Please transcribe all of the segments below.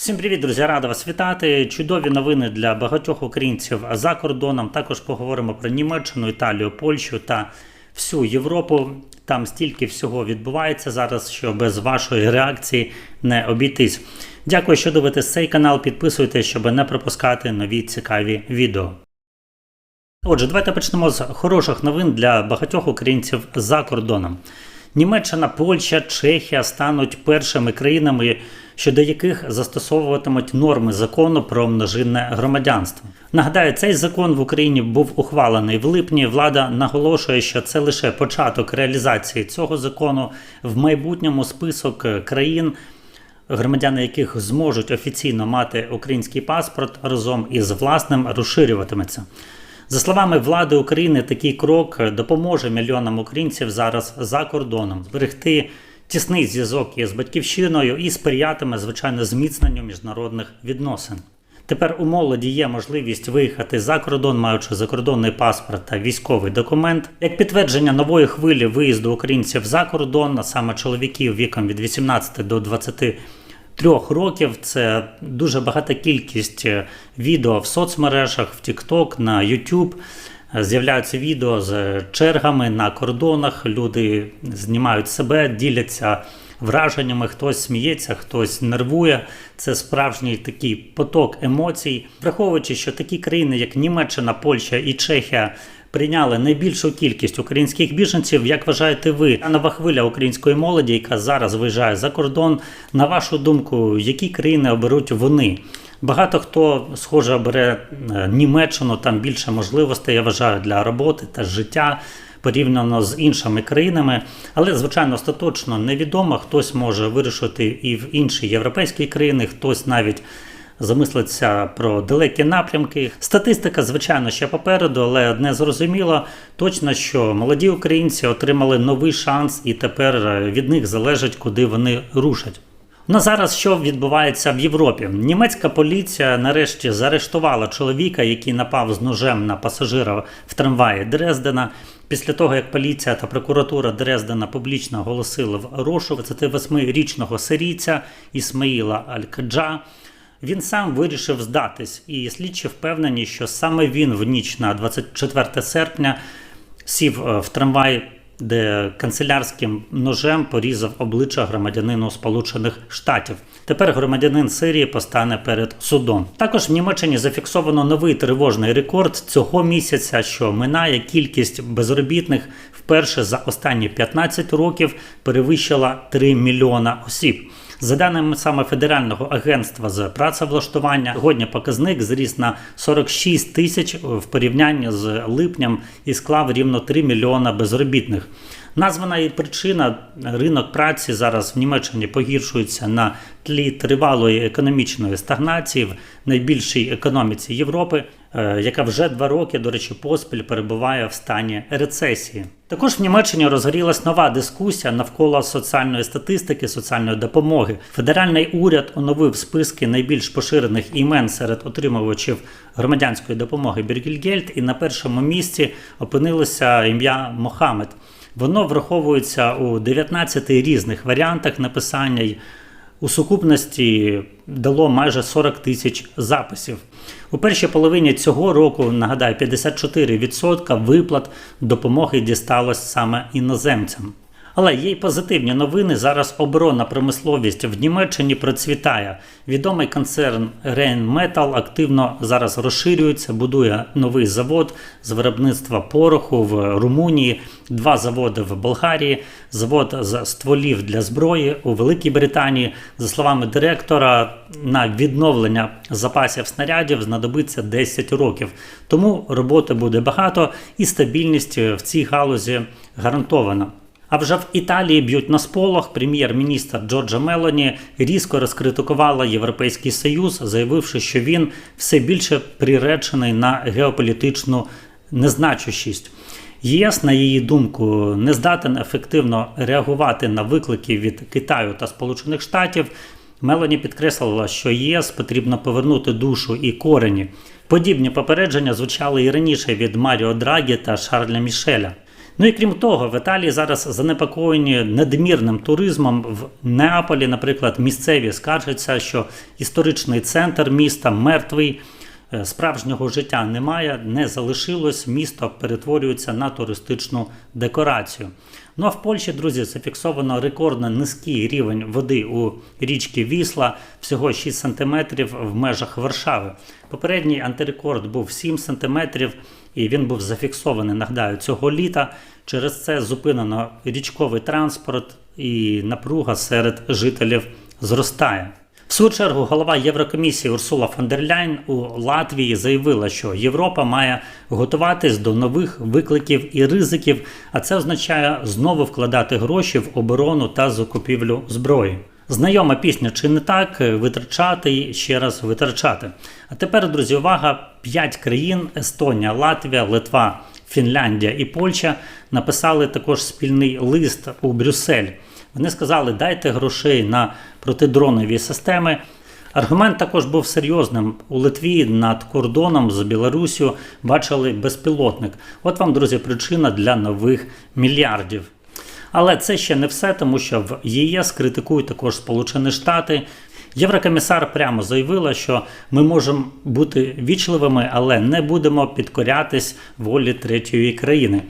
Всім привіт, друзі! Рада вас вітати. Чудові новини для багатьох українців за кордоном. Також поговоримо про Німеччину, Італію, Польщу та всю Європу. Там стільки всього відбувається зараз, що без вашої реакції не обійтись. Дякую, що дивитесь цей канал. Підписуйтесь, щоб не пропускати нові цікаві відео. Отже, давайте почнемо з хороших новин для багатьох українців за кордоном. Німеччина, Польща, Чехія стануть першими країнами, щодо яких застосовуватимуть норми закону про множинне громадянство. Нагадаю, цей закон в Україні був ухвалений в липні. Влада наголошує, що це лише початок реалізації цього закону. В майбутньому список країн громадяни яких зможуть офіційно мати український паспорт разом із власним розширюватиметься. За словами влади України, такий крок допоможе мільйонам українців зараз за кордоном зберегти тісний зв'язок із батьківщиною і сприятиме, звичайно, зміцненню міжнародних відносин. Тепер у молоді є можливість виїхати за кордон, маючи закордонний паспорт та військовий документ. Як підтвердження нової хвилі виїзду українців за кордон, а саме чоловіків віком від 18 до 23 років, це дуже багата кількість е, відео в соцмережах, в TikTok, на YouTube. З'являються відео з чергами на кордонах. Люди знімають себе, діляться враженнями, хтось сміється, хтось нервує. Це справжній такий поток емоцій, враховуючи, що такі країни, як Німеччина, Польща і Чехія. Прийняли найбільшу кількість українських біженців. Як вважаєте ви нова хвиля української молоді, яка зараз виїжджає за кордон? На вашу думку, які країни оберуть вони? Багато хто схоже обере е, Німеччину, там більше можливостей, я вважаю, для роботи та життя порівняно з іншими країнами. Але, звичайно, остаточно невідомо. Хтось може вирішити і в інші європейські країни, хтось навіть замислиться про далекі напрямки. Статистика, звичайно, ще попереду, але одне зрозуміло точно, що молоді українці отримали новий шанс, і тепер е, від них залежить, куди вони рушать. Ну зараз що відбувається в Європі? Німецька поліція нарешті заарештувала чоловіка, який напав з ножем на пасажира в трамваї Дрездена. Після того, як поліція та прокуратура Дрездена публічно оголосили в розшук 28-річного сирійця Ісмаїла Аль-Каджа, він сам вирішив здатись, і слідчі впевнені, що саме він в ніч на 24 серпня сів е, в трамвай, де канцелярським ножем порізав обличчя громадянину Сполучених Штатів. Тепер громадянин Сирії постане перед судом. Також в Німеччині зафіксовано новий тривожний рекорд цього місяця, що минає кількість безробітних вперше за останні 15 років перевищила 3 мільйона осіб. За даними саме Федерального агентства з працевлаштування, сьогодні показник зріс на 46 тисяч в порівнянні з липнем і склав рівно 3 мільйона безробітних. Названа і причина ринок праці зараз в Німеччині погіршується на тлі тривалої економічної стагнації в найбільшій економіці Європи, е, яка вже два роки, до речі, поспіль перебуває в стані рецесії. Також в Німеччині розгорілась нова дискусія навколо соціальної статистики, соціальної допомоги. Федеральний уряд оновив списки найбільш поширених імен серед отримувачів громадянської допомоги Біргільгельд, і на першому місці опинилося ім'я Мохамед. Воно враховується у 19 різних варіантах написання й у сукупності дало майже 40 тисяч записів. У першій половині цього року, нагадаю, 54% виплат допомоги дісталось саме іноземцям. Але є й позитивні новини. Зараз оборонна промисловість в Німеччині процвітає. Відомий концерн Rheinmetall активно зараз розширюється, будує новий завод з виробництва пороху в Румунії, два заводи в Болгарії, завод з стволів для зброї у Великій Британії. За словами директора, на відновлення запасів снарядів знадобиться 10 років. Тому роботи буде багато і стабільність в цій галузі гарантована. А вже в Італії б'ють на сполох. Прем'єр-міністр Джорджа Мелоні різко розкритикувала Європейський Союз, заявивши, що він все більше приречений на геополітичну незначущість. ЄС, на її думку, не здатен ефективно реагувати на виклики від Китаю та Сполучених Штатів. Мелані підкреслила, що ЄС потрібно повернути душу і корені. Подібні попередження звучали і раніше від Маріо Драгі та Шарля Мішеля. Ну і крім того, в Італії зараз занепокоєні надмірним туризмом. В Неаполі, наприклад, місцеві скаржаться, що історичний центр міста мертвий. Е, Справжнього життя немає, не залишилось. Місто перетворюється на туристичну декорацію. Ну а в Польщі, друзі, зафіксовано рекордно низький рівень води у річці Вісла, всього 6 см в межах Варшави. Попередній антирекорд був 7 см, і він був зафіксований, нагадаю, цього літа. Через це зупинено річковий транспорт і напруга серед жителів зростає. В свою чергу голова Єврокомісії Урсула фон дер Ляйн у Латвії заявила, що Європа має готуватись до нових викликів і ризиків, а це означає знову вкладати гроші в оборону та закупівлю зброї. Знайома пісня чи не так витрачати і ще раз витрачати. А тепер, друзі, увага: п'ять країн: Естонія, Латвія, Литва, Фінляндія і Польща написали також спільний лист у Брюссель. Вони сказали, дайте грошей на протидронові системи. Аргумент також був серйозним. У Литві над кордоном з Білорусію бачили безпілотник. От вам, друзі, причина для нових мільярдів. Але це ще не все, тому що в ЄС критикують також Сполучені Штати. Єврокомісар прямо заявила, що ми можемо бути вічливими, але не будемо підкорятись волі третьої країни.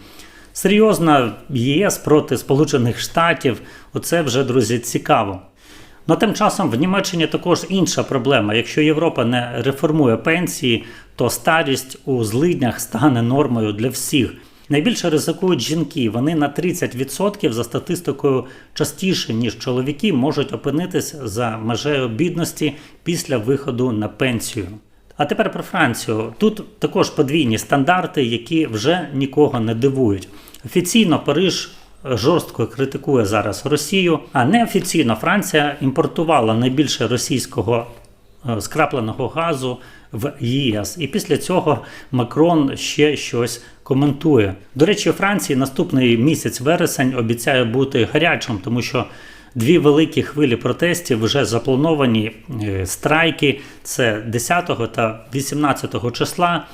Серйозно, ЄС проти Сполучених Штатів. Оце вже, друзі, цікаво. Ну тим часом в Німеччині також інша проблема. Якщо Європа не реформує пенсії, то старість у злиднях стане нормою для всіх. Найбільше ризикують жінки. Вони на 30% за статистикою частіше, ніж чоловіки, можуть опинитись за межею бідності після виходу на пенсію. А тепер про Францію. Тут також подвійні стандарти, які вже нікого не дивують. Офіційно Париж жорстко критикує зараз Росію, а неофіційно Франція імпортувала найбільше російського е, скрапленого газу в ЄС. І після цього Макрон ще щось коментує. До речі, у Франції наступний місяць вересень обіцяє бути гарячим, тому що. Дві великі хвилі протестів вже заплановані е, страйки. Це 10 та 18 числа.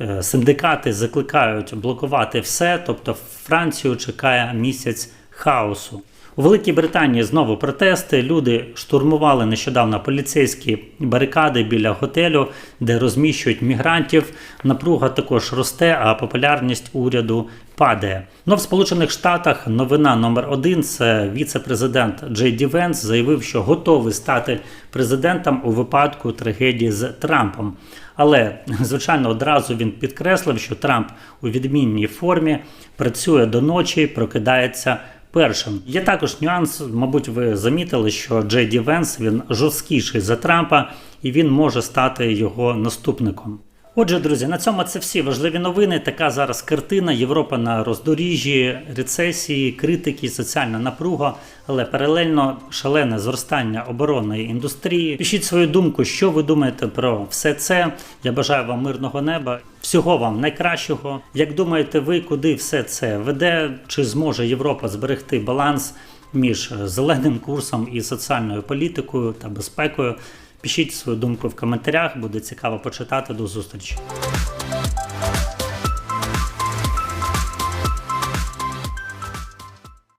Е, Синдикати закликають блокувати все, тобто Францію чекає місяць хаосу. У Великій Британії знову протести. Люди штурмували нещодавно поліцейські барикади біля готелю, де розміщують мігрантів. Напруга також росте, а популярність уряду падає. Ну в Сполучених Штатах новина номер один це віце-президент Джей Ді Венс заявив, що готовий стати президентом у випадку трагедії з Трампом. Але звичайно одразу він підкреслив, що Трамп у відмінній формі працює до ночі, прокидається першим. Є також нюанс, мабуть, ви замітили, що Джей Ді Венс він жорсткіший за Трампа, і він може стати його наступником. Отже, друзі, на цьому це всі важливі новини. Така зараз картина. Європа на роздоріжжі, рецесії, критики, соціальна напруга, але паралельно шалене зростання оборонної індустрії. Пишіть свою думку, що ви думаєте про все це. Я бажаю вам мирного неба. Всього вам найкращого. Як думаєте, ви куди все це веде? Чи зможе Європа зберегти баланс між зеленим курсом і соціальною політикою та безпекою? Пишіть свою думку в коментарях, буде цікаво почитати. До зустрічі.